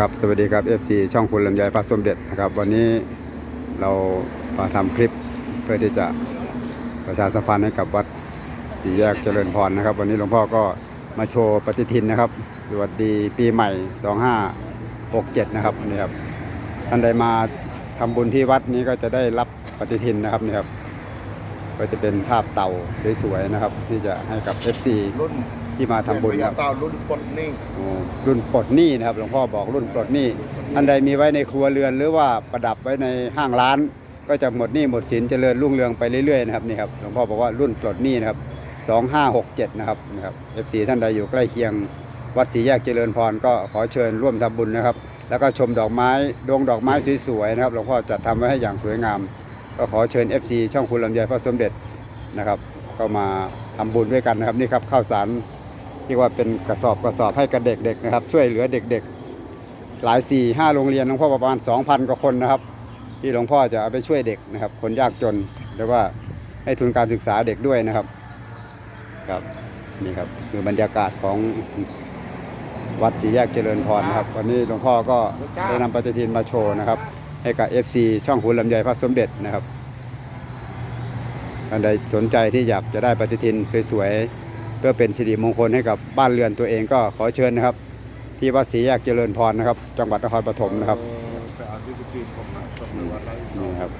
ครับสวัสดีครับ FC ช่องคุณลำไยพระสมเด็จนะครับ วันนี้เรามาทำคลิปเพื่อที่จะประชาสัมพันธ์ให้กับวัดสี่แยกเจริญพรนะครับ วันนี้หลวงพ่อก็มาโชว์ปฏิทินนะครับ สวัสดีปีใหม่ 2567 นะครับนี่ครับท่านใดมาทำบุญที่วัดนี้ก็จะได้รับปฏิทินนะครับนี่ครับก็จะเป็นภาพเต่าสวยๆนะครับ ที่จะให้กับ FC รุ่นที่มาทำบุญเรียครับกต่อรุ่นปลดหนี่โอ้รุ่นปลดหนี้นะครับหลวงพ่อบอกรุ่นปลดหนี้อันใดมีไว้ในครัวเรือนหรือว่าประดับไว้ในห้างร้าน ก็จะหมดหนี้หมดสินเจริญรุ่งเรืองไปเรื่อยๆนะครับนี่ครับหลวงพ่อบอกว่ารุ่นปลดหนี้นะครับ2567นะครับนะครับ FC ท่านใดอยู่ใกล้เคียงวัดศรีแยกเจริญพรก็ขอเชิญร่วมทำบุญนะครับ แล้วก็ชมดอกไม้ดวงดอกไม้สวยๆนะครับหลวงพ่อจัดทำไว้ให้อย่างสวยงาม ก็ขอเชิญ FC ช่องคุณลำไยพระสมเด็จนะครับ ก็มาทำบุญด้วยกันนะครับนี่ครับข้าวสาร ที่ว่าเป็นกระสอบกระสอบให้กับเด็กๆนะครับ ช่วยเหลือเด็กๆ หลายสี่ห้าโรงเรียนหลวงพ่อประมาณ 2,000 กว่าคนนะครับ ที่หลวงพ่อจะเอาไปช่วยเด็กนะครับ คนยากจนหรือว่าให้ทุนการศึกษาเด็กด้วยนะครับครับนี่ครับคือบรรยากาศของวัดศรีแยกเจริญพรนะครับวันนี้หลวงพ่อก็ได้นำปฏิทินมาโชว์นะครับ ให้กับ FC ช่องคุณลำไยพระสมเด็จนะครับท่านใดสนใจที่อยากจะได้ปฏิทินสวยๆ เพื่อเป็นสิริมงคลให้กับบ้านเรือนตัวเองก็ขอเชิญนะครับ ที่วัดศรีแยกเจริญพรนะครับ จังหวัดนครปฐมนะครับนี่ครับ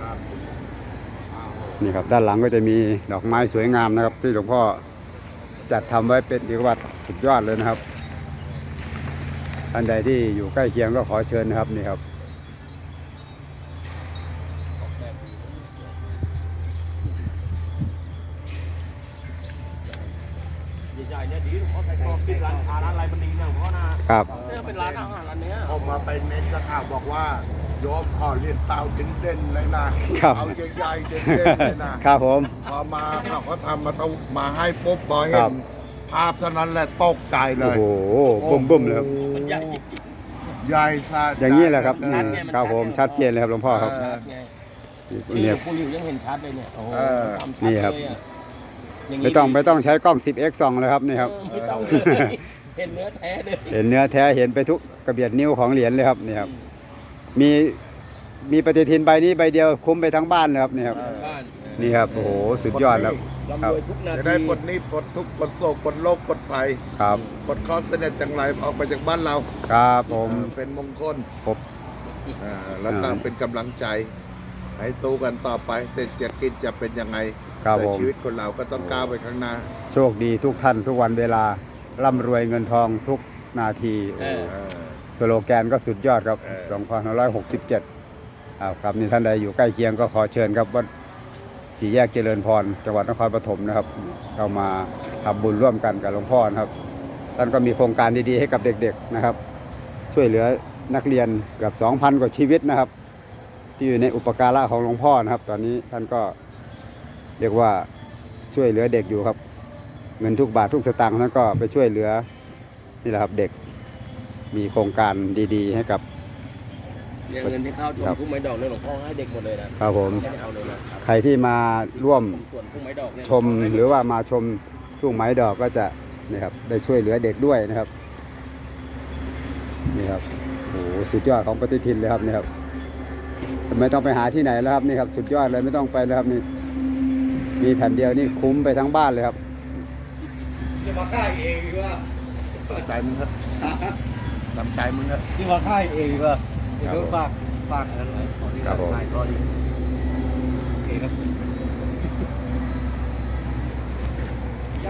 นี่ครับด้านหลังก็จะมีดอกไม้สวยงามนะครับ ที่หลวงพ่อจัดทำไว้เป็นดีกว่าสุดยอดเลยนะครับท่านใดที่อยู่ใกล้เคียงก็ขอเชิญนะครับนี่ครับ กรอบกินร้านอาหารร้านอะไรมันดีเนี่ยหลวงพ่อนะครับ เนี่ยเป็นร้านอาหารร้านเนี้ยผมมาไปเน็ตก็ข่าวบอกว่าโยมขอเรียนเตาเด่นๆเลยนะครับ เอาใหญ่ๆเด่นๆเลยนะ ครับผม พอมาเขาก็ทำมาต้องมาให้ปุ๊บพอคเห็รันบภาพเท่านั้นแหละตกใจเลโอ้ยโหบุ้มบุ้มๆเลยครับ มันใหญ่จริงใหญ่ซะอย่างนี้แหละครับเอนี่อครับผมชัดเจนเลยครับหลวงพ่อครับเออๆไงนี่เนี่ยคุณหลิวยังเห็นชัดเลยเนี่ยโอ้โหเออทำชัดนี่ครับ เลยอะ ย่าไม่ต้องไม่ต้องใช้กล้อง 10x ส่องเลยครับนี่ครับ เออไม่ต้องเลยเห็นเนื้อแท้เลยเห็นเนื้อแท้เห็นไปทุกกระเบียดนิ้วของเหรียญเลยครับนี่ครับ มีมีปฏิทินใบนี้ใบเดียวคุ้มไปทั้งบ้านเลยครับนี่ครับ บ้านนี่ครับโอ้โหสุดยอดแล้ว ร่ำรวยทุกนาจะทีได้ปลดหนี้ปลดทุกข์ปลดโศกปลดโรคปลดภัยครับ ปลดข้อเสน็จจังไรออกไปจากบ้านเราครับผมเออเป็นมงคลผมอ่าแล้วก็อ่าเป็นกำลังใจ ให้สู้กันต่อไปเศรษฐกิจจะเป็นยังไงครับแต่ผม ชีวิตคนเราก็ต้องก้าวไปข้างหน้า โชคดีทุกท่านทุกวันเวลาร่ำรวยเงินทองทุกนาทีโอ้เออเออ สโลแกนก็สุดยอดครับเออ 2567ครับครับนี่ท่านใดอยู่ใกล้เคียงก็ขอเชิญครับวัดสี่แยกเจริญพรจังหวัดนครปฐมนะครับ เข้ามาทำบุญร่วมกันกับหลวงพ่อนะครับท่านก็มีโครงการดีๆให้กับเด็กๆนะครับ ช่วยเหลือนักเรียนเกือบ2,000 กว่าชีวิตนะครับ ที่อยู่ในอุปการะของหลวงพ่อนะครับ ตอนนี้ท่านก็เรียกว่าช่วยเหลือเด็กอยู่ครับ เงินทุกบาททุกสตางค์ท่านก็ไปช่วยเหลือนี่แหละครับเด็กมีโครงการดีๆ ให้กับเนี่ยเงินที่เข้าชมครับพุ่มไม้ดอกเนี่ยหลวงพ่อให้เด็กหมดเลยนะครับผมไม่ได้เอาเลยนะใครที่มาร่วมส่วนพุ่มไม้ดอกเนี่ยชมหรือว่ามาชมทุ่งไม้ดอกก็จะนี่ครับได้ช่วยเหลือเด็กด้วยนะครับนี่ครับโอ้โหสุดยอดของปฏิทินเลยครับนี่ครับ ไม่ต้องไปหาที่ไหนแล้วครับนี่ครับสุดยอดเลยไม่ต้องไปแล้วครับนี่มีแผ่นเดียวนี่คุ้มไปทั้งบ้านเลยครับจะมาค่ายเองว่าใจมึงครับทำใจมึงครับที่มาค่ายเองว่าครัเดี๋บยวฝากฝากอะไรขอที่ครับผมถ่ายก็ดีโอเคครับ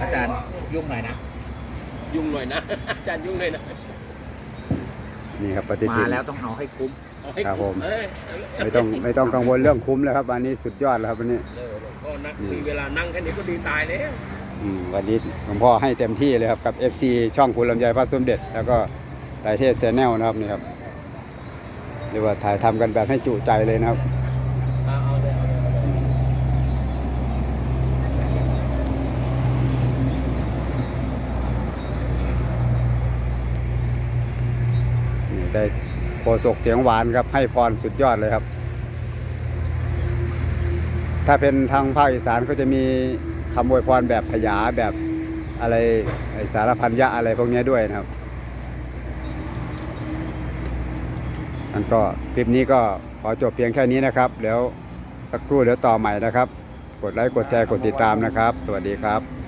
อาจารย์ยุ่งหน่อยนะยุ่งหน่อยนะอาจารย์ยุ่งหน่อยนะนี่ครับปฏิมาทินแล้วต้องเอาให้คุ้มเอาให้ ครับผม เอ้ยไม่ต้องไม่ต้องกังวลเรื่องคุ้มแล้วครับอันนี้สุดยอดแล้วครับวันนี้ เออหลวงพ่อนักมีเวลานั่งแค่นี้ก็ดีตายแล้วอืมวันนี้หลวงพ่อให้เต็มที่เลยครับกับ FC ช่องคุณลำไยพระสมเด็จ แล้วก็ไตรเทพแชนแนลนะครับนี่ครับเรียกว่าถ่ายทำกันแบบให้จุใจเลยนะครับ เอาเอาเลยเอาเลยเอาเลยนี่ได้ โคศกเสียงหวานครับให้พรสุดยอดเลยครับ ถ้าเป็นทางภาคอีสานก็จะมีคำอวยพรแบบพยาแบบอะไรสารพันยะอะไรพวกนี้ด้วยนะครับนั่นก็คลิปนี้ก็ขอจบเพียงแค่นี้นะครับเดี๋ยวสักครู่เดี๋ยวต่อใหม่นะครับ กดไลค์กดแชร์กดติดตามนะครับ สวัสดีครับ